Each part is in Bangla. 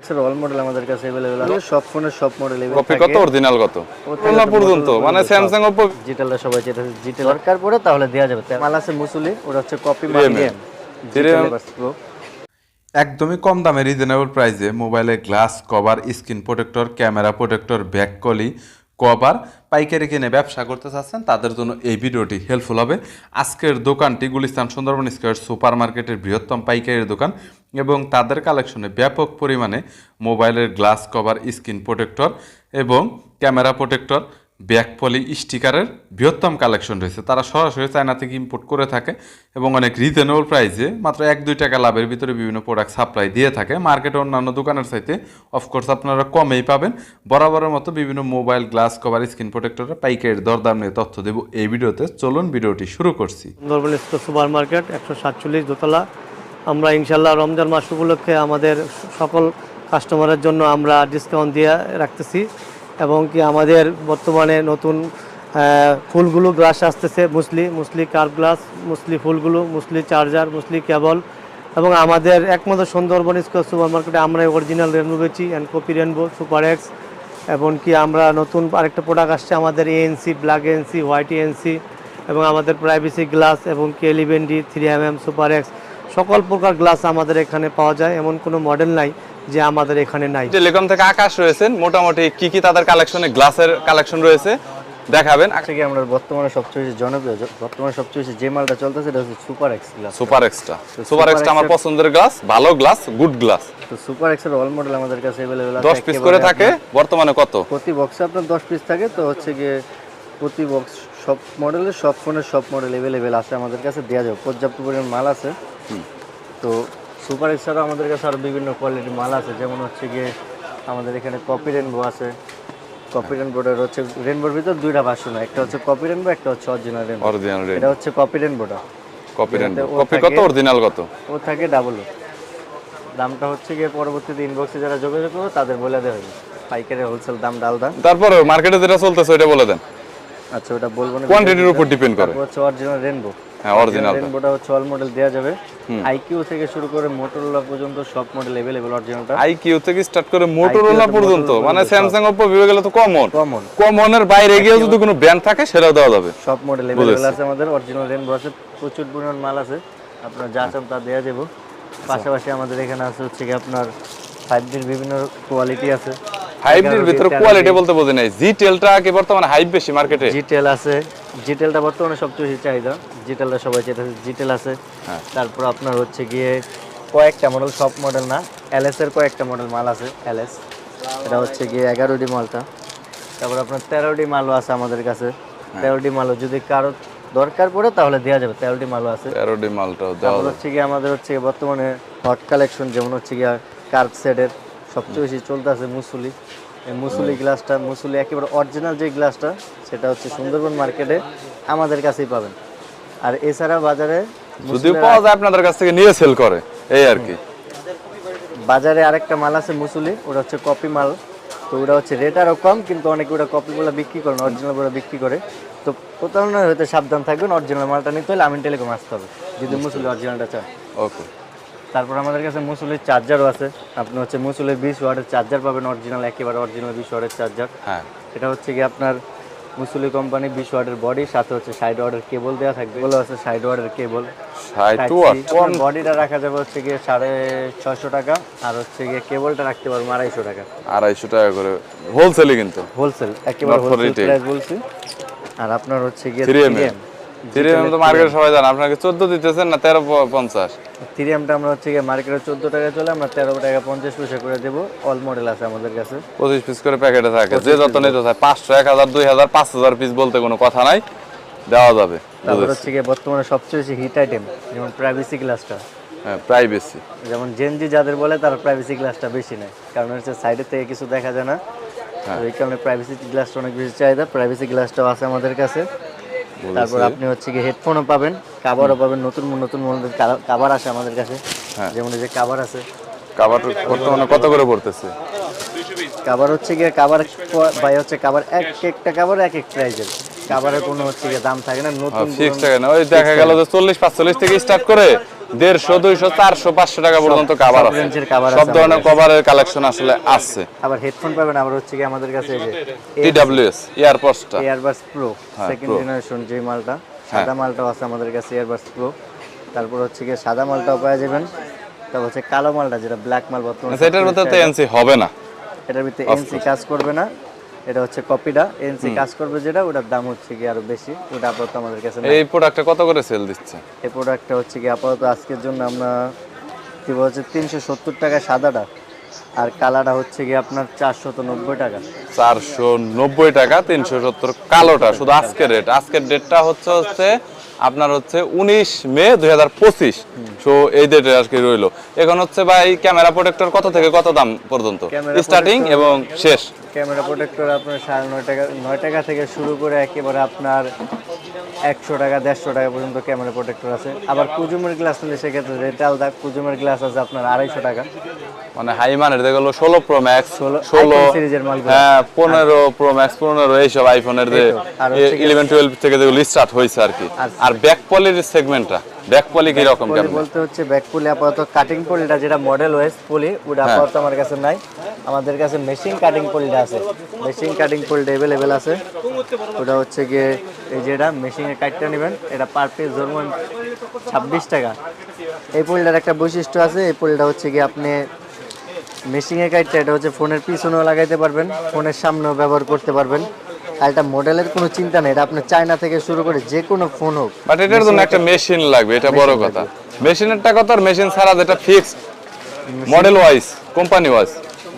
স্যার অল মডেল আমাদের কাছে अवेलेबल আছে সব ফোনের সব মডেল কপি কত অরিজিনাল কত ওনা পর্যন্ত মানে স্যামসাং ওপো ডিজিটালটা সবাই যেটা ডিজিটাল দরকার পড়ে তাহলে দেওয়া যাবে তাই মাল আছে মুসুলি ওটা হচ্ছে কপি মাল Premium. Game Premium. প্রো একদমই কম দামে রিজনেবল প্রাইসে মোবাইলে glass cover screen protector camera protector back কলি কভার পাইকারি কিনে ব্যবসা করতে চাচ্ছেন তাদের জন্য এই ভিডিওটি হেল্পফুল হবে আজকের দোকানটি গুলিস্তান সুন্দরবন স্কোয়ার সুপার মার্কেটের বৃহত্তম পাইকারি দোকান এবং তাদের কালেকশনে ব্যাপক পরিমাণে মোবাইলের গ্লাস কভার, স্ক্রিন প্রোটেক্টর এবং ক্যামেরা প্রোটেক্টর, ব্যাক পলি, স্টিকারের বৃহত্তম কালেকশন রয়েছে। তারা সরাসরি চায়না থেকে ইম্পোর্ট করে থাকে এবং অনেক রিজনেবল প্রাইসে মাত্র এক, দুই টাকা লাভের ভিতরে বিভিন্ন প্রোডাক্ট সাপ্লাই দিয়ে থাকে। মার্কেটে অন্যান্য দোকানের চাইতে অফকোর্স আপনারা কমেই পাবেন। বরাবরের মতো বিভিন্ন মোবাইল, গ্লাস কভার, স্ক্রিন প্রোটেক্টরের পাইকারি দরদাম নিয়ে তথ্য দেব এই ভিডিওতে। চলুন ভিডিওটি শুরু করছি। সুপার মার্কেট একশো সাতচল্লিশ দোতলা আমরা ইনশাল্লাহ রমজান মাস উপলক্ষে আমাদের সকল কাস্টমারের জন্য আমরা ডিসকাউন্ট দিয়ে রাখতেছি এবং কি আমাদের বর্তমানে নতুন ফুলগুলো গ্লাস আসতেছে, মুসলি মুসলি কার্ভ গ্লাস মুসলি ফুলগুলো, মুসলি চার্জার মুসলি কেবল এবং আমাদের একমাত্র সুন্দরবন স্কোয়ার সুপার মার্কেটে আমরা অরিজিনাল রেনবো বেচি and copy rainbow super X এবং কি আমরা নতুন আরেকটা প্রোডাক্ট আসছে আমাদের ANC black ANC white ANC এবং আমাদের প্রাইভেসি গ্লাস এবং K eleven D three M M super X সকল প্রকার গ্লাস আমাদের এখানে পাওয়া যায় এমন কোনো মডেল নাই যে আমাদের এখানে নাই টেলিকম থেকে আকাশ রয়েছেন মোটামুটি কি কি তাদের কালেকশনে গ্লাসের কালেকশন রয়েছে দেখাবেন আজকে কি আমরা বর্তমানে সবচেয়ে বেশি জনপ্রিয় জ- বর্তমানে সবচেয়ে বেশি যে মালটা চলতেছে এটা হচ্ছে super X glass super extra Super super extra আমার X-এর- পছন্দের গ্লাস ভালো গ্লাস গুড গ্লাস তো সুপার এক্স এর অল মডেল আমাদের কাছে अवेलेबल আছে দশ পিস একেবারে করে থাকে বর্তমানে কত আপনার- প্রতি বক্সে আপনার দশ পিস থাকে তো হচ্ছে গিয়ে প্রতি বক্স সব মডেলের সব ফোনের সব মডেল अवेलेबल আছে আমাদের কাছে দেওয়া যাবে পর্যাপ্ত পরিমাণ মাল আছে তো সুপার এক্স ছাড়াও আমাদের কাছে আরও বিভিন্ন কোয়ালিটির মাল আছে যেমন হচ্ছে গিয়ে আমাদের এখানে কপি রেনবো আছে। কপি রেনবোটার হচ্ছে রেনবোর ভিতর দুইটা ভার্সন একটা হচ্ছে কপি রেনবো একটা হচ্ছে অরিজিনাল রেনবো অরিজিনাল এটা হচ্ছে কপি রেনবোটা কপি ও কপি কত? অরিজিনাল কত? ও থাকে ডাবল দামটা হচ্ছে গিয়ে পরবর্তীতে ইনবক্সে যারা যোগাযোগ করবে তাদের বলে দেওয়া হবে। পাইকারি হোলসেল দাম ডালদা তারপরে মার্কেটে যেটা চলতেছে ওটা বলে দেন। আচ্ছা ওটা বলব না। কোয়ান্টিটির উপর ডিপেন্ড করে। তারপর হচ্ছে অরিজিনাল রেনবো হ্যাঁ অরিজিনাল রেনবোটা হচ্ছে অল মডেল দেওয়া যাবে আইকিউ থেকে শুরু করে মোটরোলা পর্যন্ত সব মডেল अवेलेबल অরিজিনালটা আই কিউ থেকে স্টার্ট করে মোটরোলা থেকে পর্যন্ত Motorola মানে পর্যন্ত স্যামসাং ওপো ভিভো গেলে তো কমন কমন কমনের বাইরে গিয়েও যদি কোনো ব্র্যান্ড থাকে সেটাও দেওয়া যাবে সব মডেল अवेलेबल আছে আমাদের অরিজিনাল রেনবো আছে প্রচুর পরিমাণ মাল আছে আপনার যা চান তা দেওয়া যাবে পাশাপাশি আমাদের এখানে আছে হচ্ছে কি আপনার ফাইভ ডির বিভিন্ন কোয়ালিটি আছে ডির ভিতরে কোয়ালিটি বলতে বোঝে নাই। জি টেলটা কি বর্তমানে হাইপ বেশি মার্কেটে জিটেল আছে। জিটেলটা বর্তমানে সবচেয়ে বেশি চাহিদা। জিটেলটা সবাই যেটা জিটেল আছে। হ্যাঁ। তারপর আপনার হচ্ছে গিয়ে কয়েকটা মডেল সব মডেল না। এলএস এর কয়েকটা মডেল মাল আছে এলএস এটা হচ্ছে গিয়ে এগারো ডি মালটা। তারপর আপনার তেরো ডি মালও আছে আমাদের কাছে। হ্যাঁ। তেরো ডি মালও যদি কারও দরকার পড়ে তাহলে দেওয়া যাবে। তেরো ডি মালও আছে। তেরোডি মালটাও দেওয়া তারপর হচ্ছে গিয়ে আমাদের হচ্ছে বর্তমানে হট কালেকশন যেমন হচ্ছে গিয়ে কার্ভ সেটের সবচেয়ে বেশি চলতে আছে মুসুলি। এই মুসুলি গ্লাসটা মুসুলি একেবারে অরিজিনাল যে গ্লাসটা সেটা হচ্ছে সুন্দরবন মার্কেটে আমাদের কাছেই পাবেন। আর এছাড়া বাজারে যদিও পাওয়া যায় আপনাদের কাছ থেকে নিয়ে সেল করে এই আর কি। বাজারে আরেকটা মাল আছে মুসুলি ওটা হচ্ছে কপি মাল। তো ওটা হচ্ছে রেট আরও কম কিন্তু অনেকে ওটা কপিগুলো বিক্রি করে না অরিজিনালগুলো বিক্রি করে। তো প্রতারণা হতে সাবধান থাকবেন অরিজিনাল মালটা নিতে হলে আমিন টেলিকম আসতে হবে যদি মুসুলি অরিজিনালটা চায় ওকে তারপর আমাদের কাছে মুসুলির চার্জারও আছে। আপনি হচ্ছে মুসুলের বিশ ওয়াটের চার্জার পাবেন অরিজিনাল একেবারে অরিজিনাল বিশ ওয়াটের চার্জার হ্যাঁ। এটা হচ্ছে কি আপনার মুসুলি কোম্পানি বিশ ওয়াটের বডি সাথে হচ্ছে সাইড ওয়াটের কেবল দেওয়া থাকবে। এগুলো আছে সাইড ওয়াটের কেবল বডিটা রাখা যাবে হচ্ছে গিয়ে সাড়ে ছয়শো টাকা আর হচ্ছে গিয়ে কেবলটা রাখতে পারব আড়াইশো টাকা। আড়াইশো টাকা করে। হোলসেলই কিন্তু। হোলসেল একেবারে হোলসেল প্রাইস বলছি। আর আপনার হচ্ছে গিয়ে 3M এর। থ্রি এম তো মার্কেটে সবাই জানে। আপনাকে চোদ্দ দিতেছেন না তেরো পঞ্চাশ? থ্রি আমরা হচ্ছে মার্কেটে চোদ্দ টাকা চলে আমরা তেরো টাকা পঞ্চাশ পয়সা করে দেবো। অল মডেল আছে আমাদের কাছে। পঁচিশ পিস করে প্যাকেটে থাকে। যে যত নিতে চায় পাঁচশো এক হাজার দুই হাজার পাঁচ হাজার পিস বলতে কোনো কথা নাই। দেওয়া যাবে তারপর হচ্ছে বর্তমানে সবচেয়ে বেশি হিট আইটেম যেমন প্রাইভেসি গ্লাসটা হ্যাঁ প্রাইভেসি যেমন জেনজি যাদের বলে তার প্রাইভেসি গ্লাসটা বেশি নেয়। কারণ হচ্ছে সাইডের থেকে কিছু দেখা যায় না। তো এই কারণে প্রাইভেসি গ্লাসটা অনেক বেশি চাহিদা। প্রাইভেসি গ্লাসটাও আছে আমাদের কাছে। তারপর আপনি হচ্ছে গিয়ে হেডফোনও পাবেন কাভারও পাবেন নতুন নতুন মডেলের কাভার আছে আমাদের কাছে। হ্যাঁ। যেমন যে কাভার আছে। কাবার বর্তমানে কত করে পড়তেছে? কাভার হচ্ছে গিয়ে কাভার ভাই হচ্ছে কাবার এক একটা কাভার এক এক প্রাইজের কাভারের কোনো হচ্ছে দাম থাকে না নতুন ফিক্স টাকা না। ওই দেখা গেল যে চল্লিশ পাঁচচল্লিশ থেকে স্টার্ট করে দেড়শো দুইশো চারশো পাঁচশো টাকা পর্যন্ত কাভার আছে। সব ধরনের কভারের কালেকশন আসলে আছে। আবার হেডফোন পাবেন আবার হচ্ছে কি আমাদের কাছে এই যে টিডাব্লিউএস ইয়ারপডসটা এয়ারবাস প্রো সেকেন্ড জেনারেশন যে মালটা হ্যাঁ। সাদা মালটাও আছে আমাদের কাছে এয়ারবাস প্রো তারপর হচ্ছে গিয়ে সাদা মালটাও পাওয়া যাবেন। তারপর হচ্ছে কালো মালটা যেটা ব্ল্যাক মাল বর্তমানে আচ্ছা, এটার মধ্যে তো এনসি হবে না। এটার ভিতরে এনসি কাজ করবে না। এটা হচ্ছে কপিটা। এনসি কাজ করবে যেটা ওটার দাম হচ্ছে কি আরও বেশি। ওটা আপাতত আমাদের কাছে এই প্রোডাক্টটা কত করে সেল দিচ্ছে? এই প্রোডাক্টটা হচ্ছে কি আপাতত আজকের জন্য আমরা কি বলছে তিনশো সত্তর টাকা সাদাটা। আর কালাটা হচ্ছে কি আপনার চারশত নব্বই টাকা। চারশো নব্বই টাকা তিনশো সত্তর কালোটা শুধু আজকের রেট আজকের ডেটটা হচ্ছে হচ্ছে আপনার হচ্ছে উনিশ মে দুই হাজার পঁচিশ। সো এই ডেটে আর কি রইল। এখন হচ্ছে ভাই ক্যামেরা প্রোটেক্টর কত থেকে কত দাম পর্যন্ত? স্টার্টিং এবং শেষ। ক্যামেরা প্রোটেক্টর আপনার সাড়ে নয় টাকা নয় টাকা থেকে শুরু করে একেবারে আপনার একশো টাকা দেড়শো টাকা পর্যন্ত ক্যামেরা প্রোটেক্টর আছে। আবার কুজুমের গ্লাস নিলে সেক্ষেত্রে রেট আলাদা কুজুমের গ্লাস আছে আপনার আড়াইশো টাকা। মানে হাই মানের দেখল ষোলো প্রো ম্যাক্স 16 ষোলো। হ্যাঁ পনেরো প্রো ম্যাক্স পনেরো এইসব আইফোনের যে কি- ইলেভেন টুয়েলভ থেকে যেগুলো স্টার্ট হয়েছে আর কি। আর- আর ব্যাক পলির সেগমেন্টটা ব্যাক পলি কীরকম পলি কেমন? বলতে হচ্ছে ব্যাক পুলি আপাতত কাটিং পলিটা যেটা মডেল ওয়েস পলি ওটা হ্যাঁ। আপাতত আমার কাছে নাই। আমাদের কাছে মেশিন কাটিং পলিটা আছে। মেশিন কাটিং পলিটা অ্যাভেলেবেল আছে। ওটা হচ্ছে গিয়ে এই যেটা মেশিনে কাটটা নেবেন এটা পার পিস ধরুন ছাব্বিশ টাকা। এই পলিটার একটা বৈশিষ্ট্য আছে এই পলিটা হচ্ছে গিয়ে আপনি মেশিনে কাটটা এটা হচ্ছে ফোনের পিছনেও লাগাইতে পারবেন ফোনের সামনেও ব্যবহার করতে পারবেন। আর এটা মডেলের কোনো চিন্তা নেই এটা আপনার চায়না থেকে শুরু করে যে কোনো ফোন হোক বাট এটার জন্য একটা মেশিন লাগবে এটা বড় কথা। মেশিনেরটা কত? আর মেশিন ছাড়া যেটা fixed model wise company wise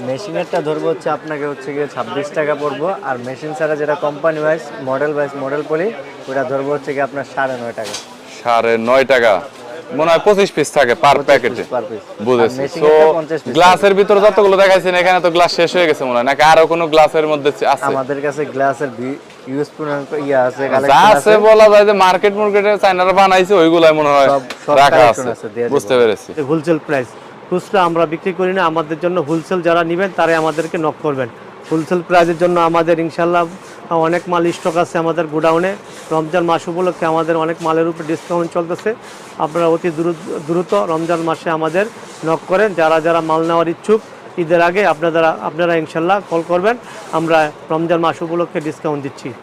মেশিনেরটা ধরবো হচ্ছে আপনাকে হচ্ছে গিয়ে ছাব্বিশ টাকা পড়ব আর মেশিন ছাড়া যেটা company wise model wise model poly ওটা ধরবো হচ্ছে গিয়ে আপনার সাড়ে নয় টাকা। সাড়ে নয় টাকা। মনে হয় পঁচিশ পিস থাকে পার প্যাকেটে বুঝেছি। তো গ্লাসের ভিতরে যতগুলো দেখাইছেন এখানে তো গ্লাস শেষ হয়ে গেছে মনে হয়। নাকি আরও কোনো গ্লাসের মধ্যে আছে? আমাদের কাছে গ্লাসের ইয়ে আছে আছে বলা যায় যে মার্কেট মার্কেটে চাইনারা বানাইছে ওইগুলাই মনে হয় সব- সব রাখা আছে। আছে, দিয়ে দিব। বুঝতে পেরেছি। হোলসেল প্রাইস খুচরা আমরা বিক্রি করি না আমাদের জন্য হোলসেল যারা নেবেন তারাই আমাদেরকে নক করবেন। হোলসেল প্রাইসের জন্য আমাদের ইনশাল্লাহ অনেক মাল স্টক আছে আমাদের গোডাউনে। রমজান মাস উপলক্ষে আমাদের অনেক মালের উপর ডিসকাউন্ট চলতেছে। আপনারা অতি দ্রুত দ্রুত রমজান মাসে আমাদের নক করেন। যারা যারা মাল নেওয়ার ইচ্ছুক, ঈদের আগে আপনারা আপনারা ইনশাল্লাহ কল করবেন। আমরা রমজান মাস উপলক্ষে ডিসকাউন্ট দিচ্ছি।